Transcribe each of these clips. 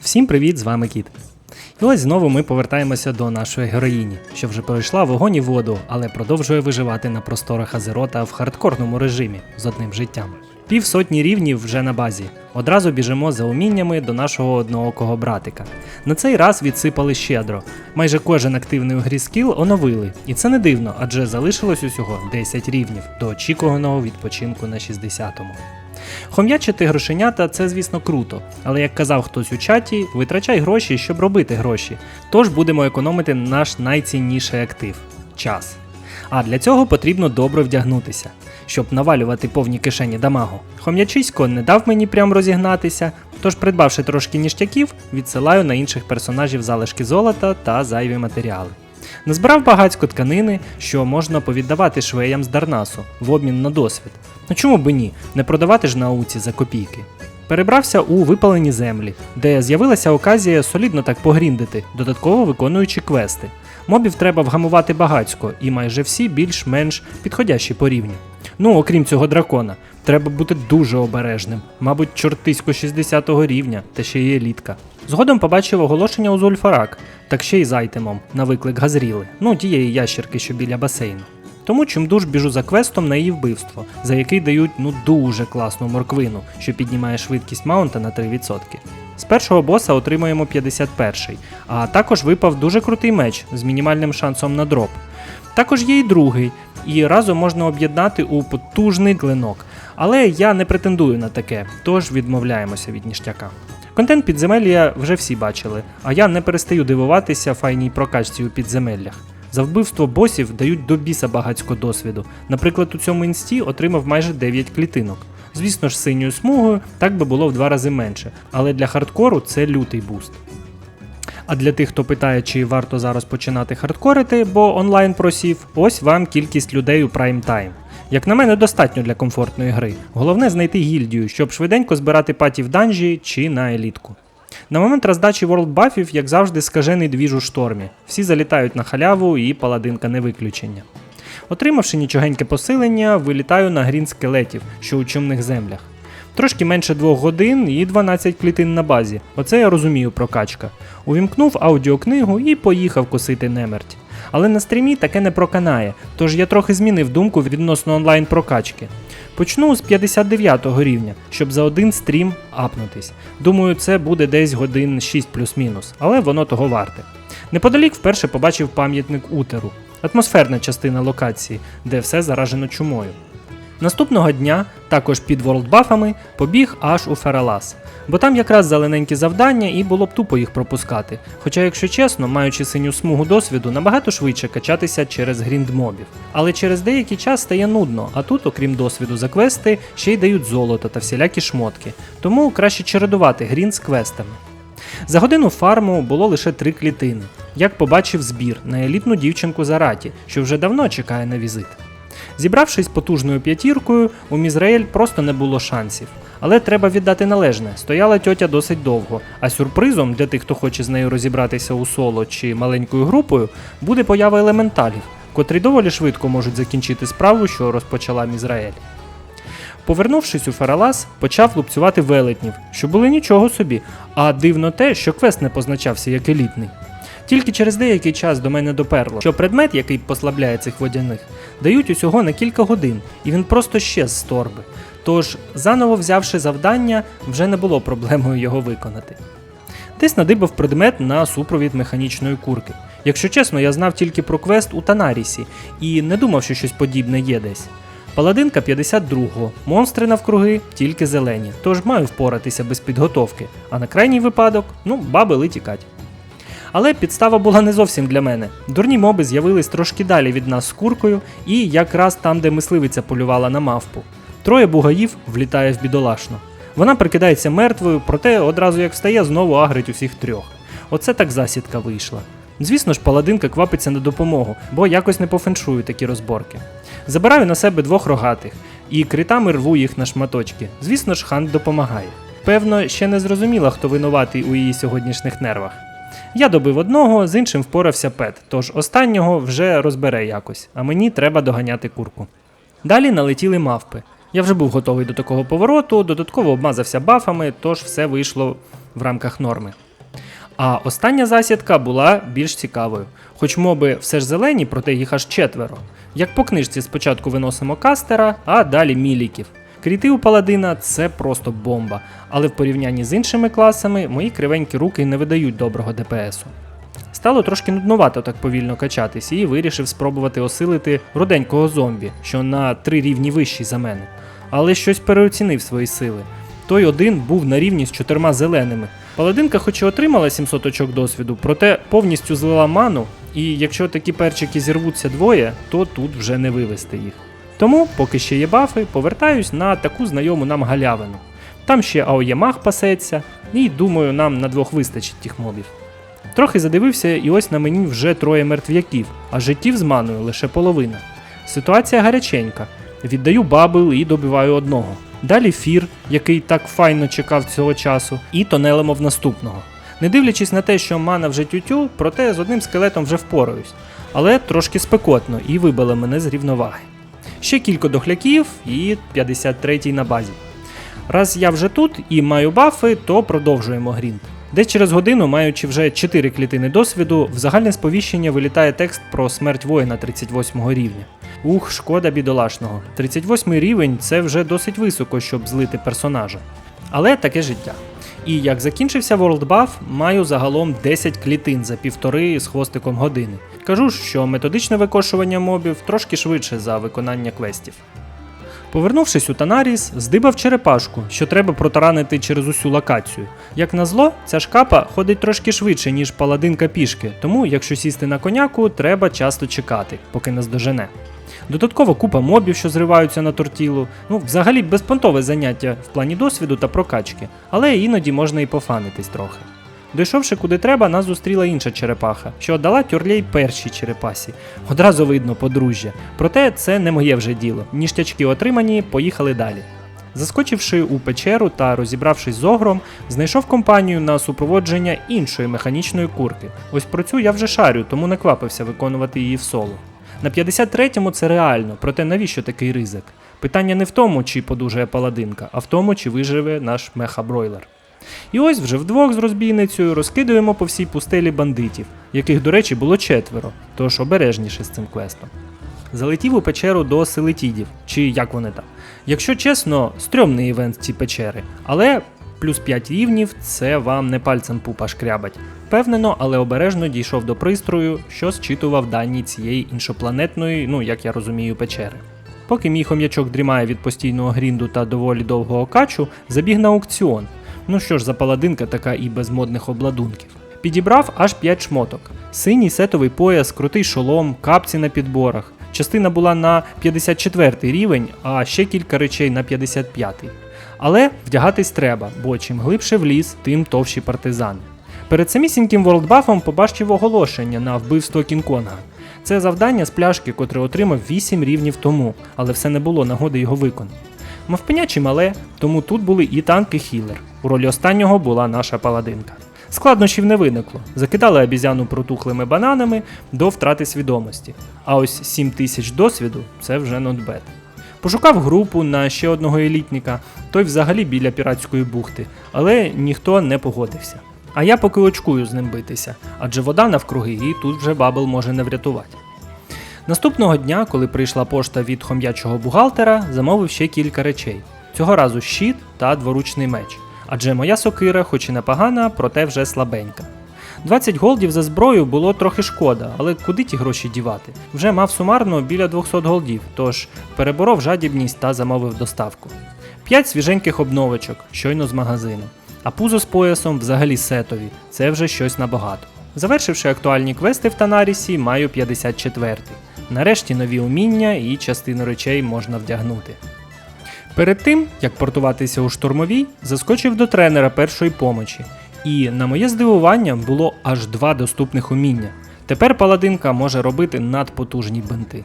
Всім привіт, з вами Кіт. І ось знову ми повертаємося до нашої героїні, що вже пройшла вогонь і воду, але продовжує виживати на просторах Азерота в хардкорному режимі з одним життям. Півсотні рівнів вже на базі. Одразу біжимо за уміннями до нашого одноокого братика. На цей раз відсипали щедро. Майже кожен активний у грі скіл оновили, і це не дивно, адже залишилось усього 10 рівнів до очікуваного відпочинку на 60-му. Хом'ячити грошенята це, звісно, круто, але як казав хтось у чаті, витрачай гроші, щоб робити гроші. Тож будемо економити наш найцінніший актив час. А для цього потрібно добре вдягнутися, щоб навалювати повні кишені дамагу. Хом'ячисько не дав мені прям розігнатися, тож, придбавши трошки ніштяків, відсилаю на інших персонажів залишки золота та зайві матеріали. Назбирав багацько тканини, що можна повіддавати швеям з Дарнасу в обмін на досвід. Ну чому би ні? Не продавати ж науці за копійки. Перебрався у випалені землі, де з'явилася оказія солідно так погріндити, додатково виконуючи квести. Мобів треба вгамувати багацько, і майже всі більш-менш підходящі по рівню. Ну, окрім цього дракона, треба бути дуже обережним, мабуть, чортисько 60 го рівня, та ще й елітка. Згодом побачив оголошення у Зульфарак, так ще й з айтемом на виклик Газріли, ну тієї ящерки, що біля басейну. Тому чимдуж біжу за квестом на її вбивство, за який дають ну дуже класну морквину, що піднімає швидкість маунта на 3%. З першого боса отримуємо 51-й, а також випав дуже крутий меч з мінімальним шансом на дроп. Також є і другий, і разом можна об'єднати у потужний клинок. Але я не претендую на таке, тож відмовляємося від ніштяка. Контент підземелля вже всі бачили, а я не перестаю дивуватися файній прокачці у підземеллях. За вбивство босів дають до біса багацько досвіду. Наприклад, у цьому інсті отримав майже 9 клітинок. Звісно ж, синьою смугою так би було в два рази менше, але для хардкору це лютий буст. А для тих, хто питає, чи варто зараз починати хардкорити, бо онлайн просів, ось вам кількість людей у прайм тайм. Як на мене, достатньо для комфортної гри. Головне знайти гільдію, щоб швиденько збирати паті в данжі чи на елітку. На момент роздачі World бафів, як завжди, скажений двіж у штормі. Всі залітають на халяву і паладинка не виключення. Отримавши нічогеньке посилення, вилітаю на грін скелетів, що у чумних землях. Трошки менше двох годин і 12 клітин на базі. Оце я розумію прокачка. Увімкнув аудіокнигу і поїхав косити немерть. Але на стрімі таке не проканає, тож я трохи змінив думку відносно онлайн прокачки. Почну з 59 рівня, щоб за один стрім апнутись. Думаю, це буде десь годин 6 плюс-мінус, але воно того варте. Неподалік вперше побачив пам'ятник Утеру, атмосферна частина локації, де все заражено чумою. Наступного дня, також під ворлдбафами, побіг аж у Фералас, бо там якраз зелененькі завдання і було б тупо їх пропускати. Хоча, якщо чесно, маючи синю смугу досвіду, набагато швидше качатися через грінд мобів. Але через деякий час стає нудно, а тут, окрім досвіду за квести, ще й дають золото та всілякі шмотки, тому краще чередувати грінд з квестами. За годину фарму було лише три клітини. Як побачив збір на елітну дівчинку Зараті, що вже давно чекає на візит. Зібравшись потужною п'ятіркою, у Мізраїль просто не було шансів. Але треба віддати належне, стояла тьотя досить довго, а сюрпризом для тих, хто хоче з нею розібратися у соло чи маленькою групою, буде поява елементалів, котрі доволі швидко можуть закінчити справу, що розпочала Мізраель. Повернувшись у Фаралас, почав лупцювати велетнів, що були нічого собі, а дивно те, що квест не позначався як елітний. Тільки через деякий час до мене доперло, що предмет, який послабляє цих водяних, дають усього на кілька годин, і він просто щез з торби. Тож, заново взявши завдання, вже не було проблемою його виконати. Десь надибав предмет на супровід механічної курки. Якщо чесно, я знав тільки про квест у Танарісі і не думав, що щось подібне є десь. Паладинка 52-го, монстри навкруги тільки зелені, тож маю впоратися без підготовки, а на крайній випадок, ну, баби летікать. Але підстава була не зовсім для мене. Дурні моби з'явились трошки далі від нас з куркою, і якраз там, де мисливиця полювала на мавпу. Троє бугаїв влітає в бідолашну. Вона прикидається мертвою, проте одразу як встає, знову агрить усіх трьох. Оце так засідка вийшла. Звісно ж, паладинка квапиться на допомогу, бо якось не пофеншую такі розборки. Забираю на себе двох рогатих і критами рву їх на шматочки. Звісно ж, хан допомагає. Певно, ще не зрозуміла, хто винуватий у її сьогоднішніх нервах. Я добив одного, з іншим впорався пет, тож останнього вже розбере якось, а мені треба доганяти курку. Далі налетіли мавпи. Я вже був готовий до такого повороту, додатково обмазався бафами, тож все вийшло в рамках норми. А остання засідка була більш цікавою. Хоч моби все ж зелені, проте їх аж четверо. Як по книжці спочатку виносимо кастера, а далі міліків. Кріти у паладина це просто бомба, але в порівнянні з іншими класами мої кривенькі руки не видають доброго ДПСу. Стало трошки нуднувато так повільно качатись, і вирішив спробувати осилити руденького зомбі, що на три рівні вищий за мене. Але щось переоцінив свої сили. Той один був на рівні з чотирма зеленими. Паладинка хоч і отримала 700 очок досвіду, проте повністю злила ману, і якщо такі перчики зірвуться двоє, то тут вже не вивести їх. Тому, поки ще є бафи, повертаюсь на таку знайому нам галявину. Там ще Аоємах пасеться, і думаю, нам на двох вистачить тих мобів. Трохи задивився, і ось на мені вже троє мертв'яків, а життів з маною лише половина. Ситуація гаряченька. Віддаю бабл і добиваю одного. Далі фір, який так файно чекав цього часу, і тонелемо в наступного. Не дивлячись на те, що мана вже тютю, проте з одним скелетом вже впораюсь. Але трошки спекотно і вибило мене з рівноваги. Ще кілька дохляків і 53-й на базі. Раз я вже тут і маю бафи, то продовжуємо грінт. Десь через годину, маючи вже 4 клітини досвіду, в загальне сповіщення вилітає текст про смерть воїна 38 рівня. Ух, шкода бідолашного. 38 рівень це вже досить високо, щоб злити персонажа. Але таке життя. І як закінчився World Buff, маю загалом 10 клітин за півтори з хвостиком години. Кажу що методичне викошування мобів трошки швидше за виконання квестів. Повернувшись у Танаріс, здибав черепашку, що треба протаранити через усю локацію. Як назло, ця шкапа ходить трошки швидше, ніж паладинка пішки, тому якщо сісти на коняку, треба часто чекати, поки наздожене. Додатково купа мобів, що зриваються на тортілу. Ну, взагалі безпонтове заняття в плані досвіду та прокачки, але іноді можна і пофанитись трохи. Дійшовши куди треба, нас зустріла інша черепаха, що дала тюрлей першій черепасі. Одразу видно подружжя. Проте це не моє вже діло. Ніштячки отримані, поїхали далі. Заскочивши у печеру та розібравшись з огром, знайшов компанію на супроводження іншої механічної курки. Ось про цю я вже шарю, тому не квапився виконувати її в соло. На 53-му це реально, проте навіщо такий ризик? Питання не в тому, чи подужає паладинка, а в тому, чи виживе наш меха-бройлер. І ось вже вдвох з розбійницею розкидуємо по всій пустелі бандитів, яких, до речі, було четверо, тож обережніше з цим квестом. Залетів у печеру до селетідів, чи як вони там. Якщо чесно, стрьомний івент ці печери, але плюс 5 рівнів це вам не пальцем пупа шкрябать. Впевнено, але обережно дійшов до пристрою, що зчитував дані цієї іншопланетної, ну як я розумію, печери. Поки мій хом'ячок дрімає від постійного грінду та доволі довгого качу, забіг на аукціон. Ну що ж за паладинка така і без модних обладунків. Підібрав аж 5 шмоток: синій сетовий пояс, крутий шолом, капці на підборах. Частина була на 54 рівень, а ще кілька речей на 55. Але вдягатись треба, бо чим глибше в ліс, тим товщі партизани. Перед самісіньким ворлдбафом побачив оголошення на вбивство Кінг-Конга. Це завдання з пляшки, котре отримав 8 рівнів тому, але все не було нагоди його виконати. Мавпеня чимале, тому тут були і танк, і хілер. У ролі останнього була наша паладинка. Складнощів не виникло. Закидали обізяну протухлими бананами до втрати свідомості. А ось 7 тисяч досвіду це вже нотбет. Пошукав групу на ще одного елітника, той взагалі біля піратської бухти, але ніхто не погодився. А я поки очкую з ним битися, адже вода навкруги і тут вже бабл може не врятувати. Наступного дня, коли прийшла пошта від хом'ячого бухгалтера, замовив ще кілька речей. Цього разу щит та дворучний меч. Адже моя сокира, хоч і непогана, проте вже слабенька. 20 голдів за зброю було трохи шкода, але куди ті гроші дівати? Вже мав сумарно біля 200 голдів, тож переборов жадібність та замовив доставку. 5 свіженьких обновочок, щойно з магазину. А пузо з поясом взагалі сетові, це вже щось набагато. Завершивши актуальні квести в Танарісі, маю 54. Нарешті нові уміння і частину речей можна вдягнути. Перед тим, як портуватися у штурмовій, заскочив до тренера першої помочі. І, на моє здивування, було аж два доступних уміння. Тепер паладинка може робити надпотужні бинти.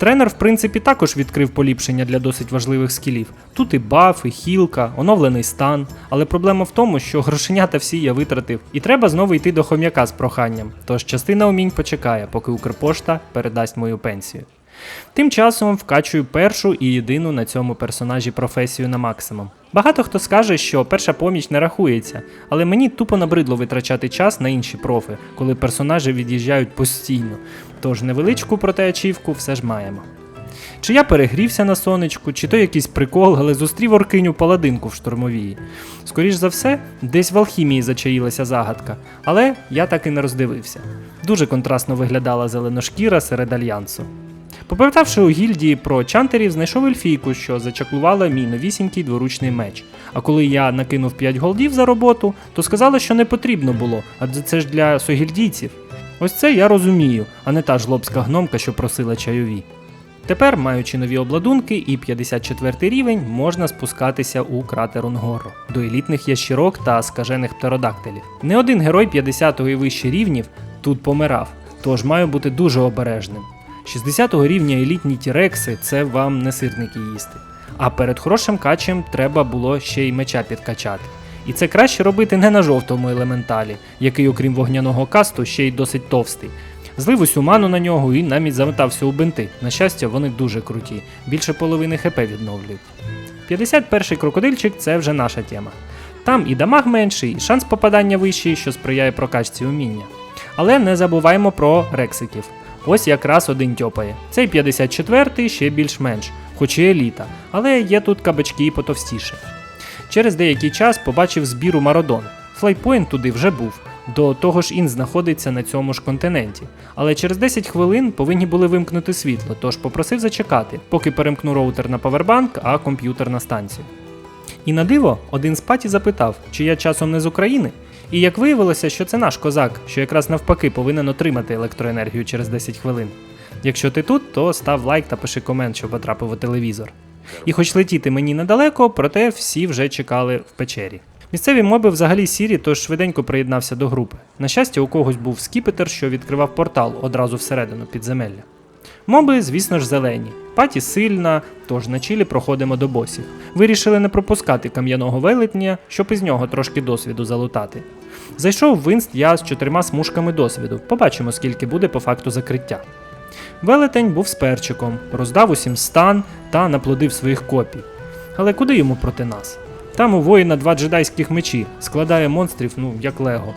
Тренер, в принципі, також відкрив поліпшення для досить важливих скілів. Тут і баф, і хілка, оновлений стан. Але проблема в тому, що грошенята всі я витратив, і треба знову йти до хом'яка з проханням. Тож частина умінь почекає, поки Укрпошта передасть мою пенсію. Тим часом вкачую першу і єдину на цьому персонажі професію на максимум. Багато хто скаже, що перша поміч не рахується, але мені тупо набридло витрачати час на інші профи, коли персонажі від'їжджають постійно. Тож невеличку проте ачівку все ж маємо. Чи я перегрівся на сонечку, чи то якийсь прикол, але зустрів оркиню паладинку в штурмовій. Скоріш за все, десь в алхімії зачаїлася загадка, але я так і не роздивився. Дуже контрастно виглядала зеленошкіра серед альянсу. Попитавши у гільдії про чантерів, знайшов ельфійку, що зачаклувала мій новісінький дворучний меч. А коли я накинув 5 голдів за роботу, то сказала, що не потрібно було, адже це ж для согільдійців. Ось це я розумію, а не та жлобська гномка, що просила чайові. Тепер, маючи нові обладунки і 54 рівень, можна спускатися у кратер Унгору до елітних ящірок та скажених птеродактилів. Не один герой 50 і вище рівнів тут помирав, тож маю бути дуже обережним. 60 рівня елітні тірекси це вам не сирники їсти. А перед хорошим качем треба було ще й меча підкачати. І це краще робити не на жовтому елементалі, який, окрім вогняного касту, ще й досить товстий. Злив усю ману на нього і навіть замотався у бинти. На щастя, вони дуже круті, більше половини хп відновлюють. 51-й крокодильчик це вже наша тема. Там і дамаг менший, і шанс попадання вищий, що сприяє прокачці уміння. Але не забуваємо про рексиків. Ось якраз один тьопає. Цей 54-й ще більш-менш, хоч і еліта, але є тут кабачки і потовстіше. Через деякий час побачив збіру Мародон. Флайтпоінт туди вже був. До того ж, ін знаходиться на цьому ж континенті. Але через 10 хвилин повинні були вимкнути світло, тож попросив зачекати, поки перемкну роутер на павербанк, а комп'ютер на станцію. І на диво, один з паті запитав, чи я часом не з України. І як виявилося, що це наш козак, що якраз навпаки повинен отримати електроенергію через 10 хвилин. Якщо ти тут, то став лайк та пиши комент, що потрапив у телевізор. І хоч летіти мені недалеко, проте всі вже чекали в печері. Місцеві моби взагалі сірі, тож швиденько приєднався до групи. На щастя, у когось був скіпетр, що відкривав портал одразу всередину підземелля. Моби, звісно ж, зелені. Паті сильна, тож на чилі проходимо до босів. Вирішили не пропускати кам'яного велетня, щоб із нього трошки досвіду залутати. Зайшов в інст я з чотирма смужками досвіду. Побачимо, скільки буде по факту закриття. Велетень був з перчиком, роздав усім стан та наплодив своїх копій. Але куди йому проти нас? Там у воїна два джедайських мечі, складає монстрів, ну, як лего.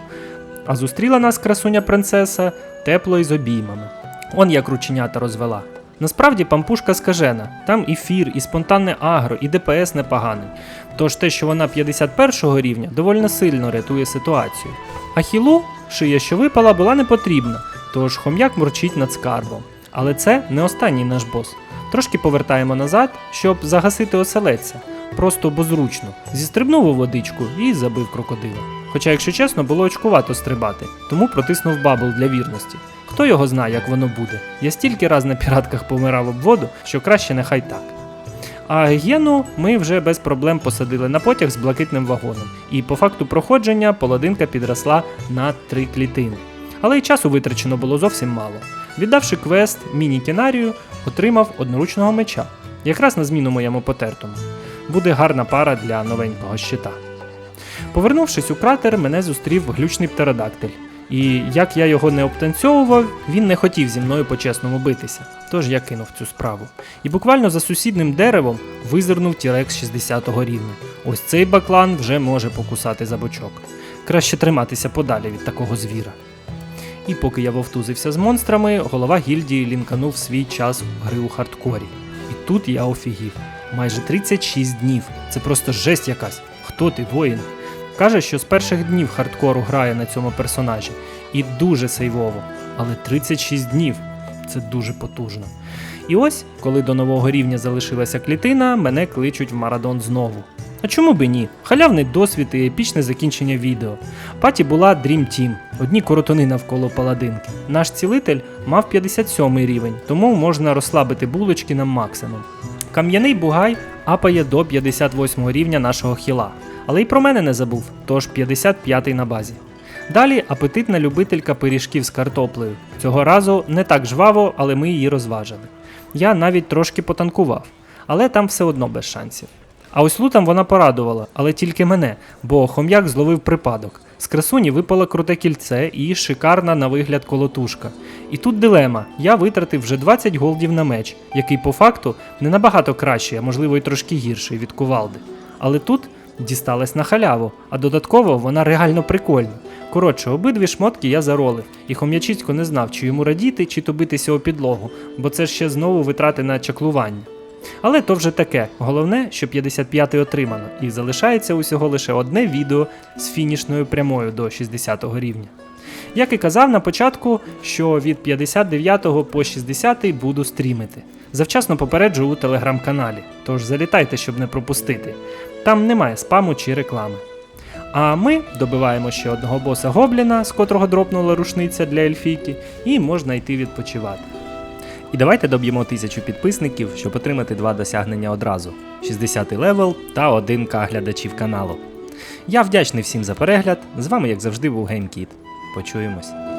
А зустріла нас красуня принцеса тепло і з обіймами. Он як рученята розвела. Насправді пампушка скажена, там і фір, і спонтанне агро, і ДПС непоганий. Тож те, що вона 51 рівня, доволі сильно рятує ситуацію. А хілу, шия, що випала, була не потрібна, тож хом'як мурчить над скарбом. Але це не останній наш бос. Трошки повертаємо назад, щоб загасити оселедця. Просто бо зручно. Зістрибнув у водичку і забив крокодила. Хоча, якщо чесно, було очкувато стрибати, тому протиснув бабл для вірності. Хто його знає, як воно буде. Я стільки раз на піратках помирав об воду, що краще нехай так. А гієну ми вже без проблем посадили на потяг з блакитним вагоном, і по факту проходження полодинка підросла на три клітини. Але й часу витрачено було зовсім мало. Віддавши квест міні-кінарію, отримав одноручного меча, якраз на зміну моєму потертому. Буде гарна пара для новенького щита. Повернувшись у кратер, мене зустрів глючний птеродактиль. І як я його не обтанцьовував, він не хотів зі мною по-чесному битися, тож я кинув цю справу. І буквально за сусідним деревом визирнув тірекс 60-го рівня. Ось цей баклан вже може покусати за бочок. Краще триматися подалі від такого звіра. І поки я вовтузився з монстрами, голова гільдії лінканув свій час гри у хардкорі. І тут я офігів. Майже 36 днів. Це просто жесть якась. Хто ти, воїн? Каже, що з перших днів хардкору грає на цьому персонажі. І дуже сейвово. Але 36 днів це дуже потужно. І ось, коли до нового рівня залишилася клітина, мене кличуть в Марадон знову. А чому би ні? Халявний досвід і епічне закінчення відео. Паті була Dream Team, одні коротуни навколо паладинки. Наш цілитель мав 57 рівень, тому можна розслабити булочки на максимум. Кам'яний бугай апає до 58 рівня нашого хіла. Але й про мене не забув, тож 55-й на базі. Далі апетитна любителька пиріжків з картоплею. Цього разу не так жваво, але ми її розважили. Я навіть трошки потанкував, але там все одно без шансів. А ось лутам вона порадувала, але тільки мене, бо хом'як зловив припадок. З красуні випало круте кільце і шикарна на вигляд колотушка. І тут дилема: я витратив вже 20 голдів на меч, який по факту не набагато кращий, а можливо й трошки гірший від кувалди. Але тут дісталась на халяву, а додатково вона реально прикольна. Коротше, обидві шмотки я заролив, і хом'ячицько не знав, чи йому радіти, чи то битися о підлогу, бо це ще знову витрати на чаклування. Але то вже таке. Головне, що 55 отримано, і залишається усього лише одне відео з фінішною прямою до 60 рівня. Як і казав на початку, що від 59 по 60 буду стрімити. Завчасно попереджу у телеграм-каналі, тож залітайте, щоб не пропустити. Там немає спаму чи реклами. А ми добиваємо ще одного боса гобліна, з котрого дропнула рушниця для ельфійки, і можна йти відпочивати. І давайте доб'ємо тисячу підписників, щоб отримати два досягнення одразу: 60 левел та 1к глядачів каналу. Я вдячний всім за перегляд. З вами, як завжди, був GameKit. Почуємось.